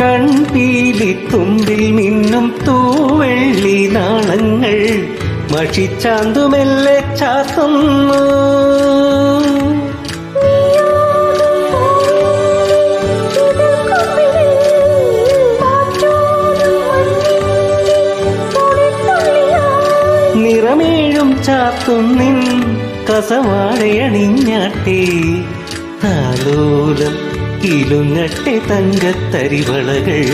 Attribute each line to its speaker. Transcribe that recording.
Speaker 1: കൺപീലിത്തുമ്പിൽ നിന്നും തൂവെള്ളി നാണങ്ങൾ മഷിച്ചാന്തുമെല്ലെ ചാത്തുന്നു. നിറമേഴും ചാത്തുന്നിൻ കസവാടയണിഞ്ഞാട്ടേ. താലോലം കിലുങ്ങട്ടെ തങ്കത്തരിവളകൾ.